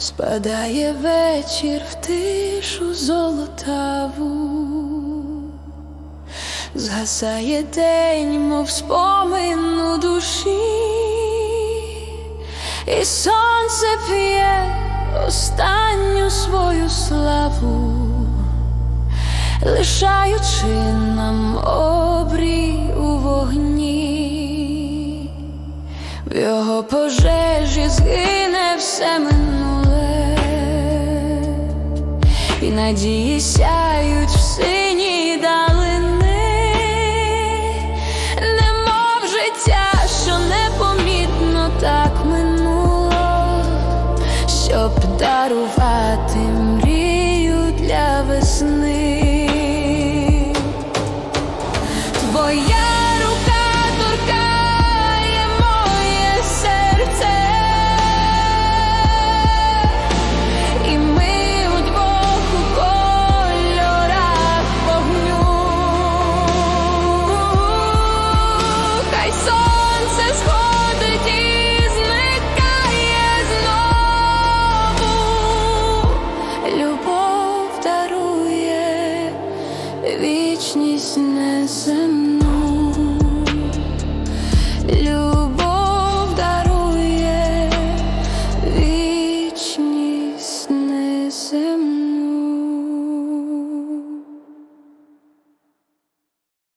Спадає вечір в тишу золотаву, згасає день, мов спомин у душі, і сонце п'є останню свою славу, лишаючи нам обрій його пожежі згине все минуле, і надії сяють в синій далини, немов життя, що непомітно так минуло, щоб дарувати мрію для весни. Вічність неземну.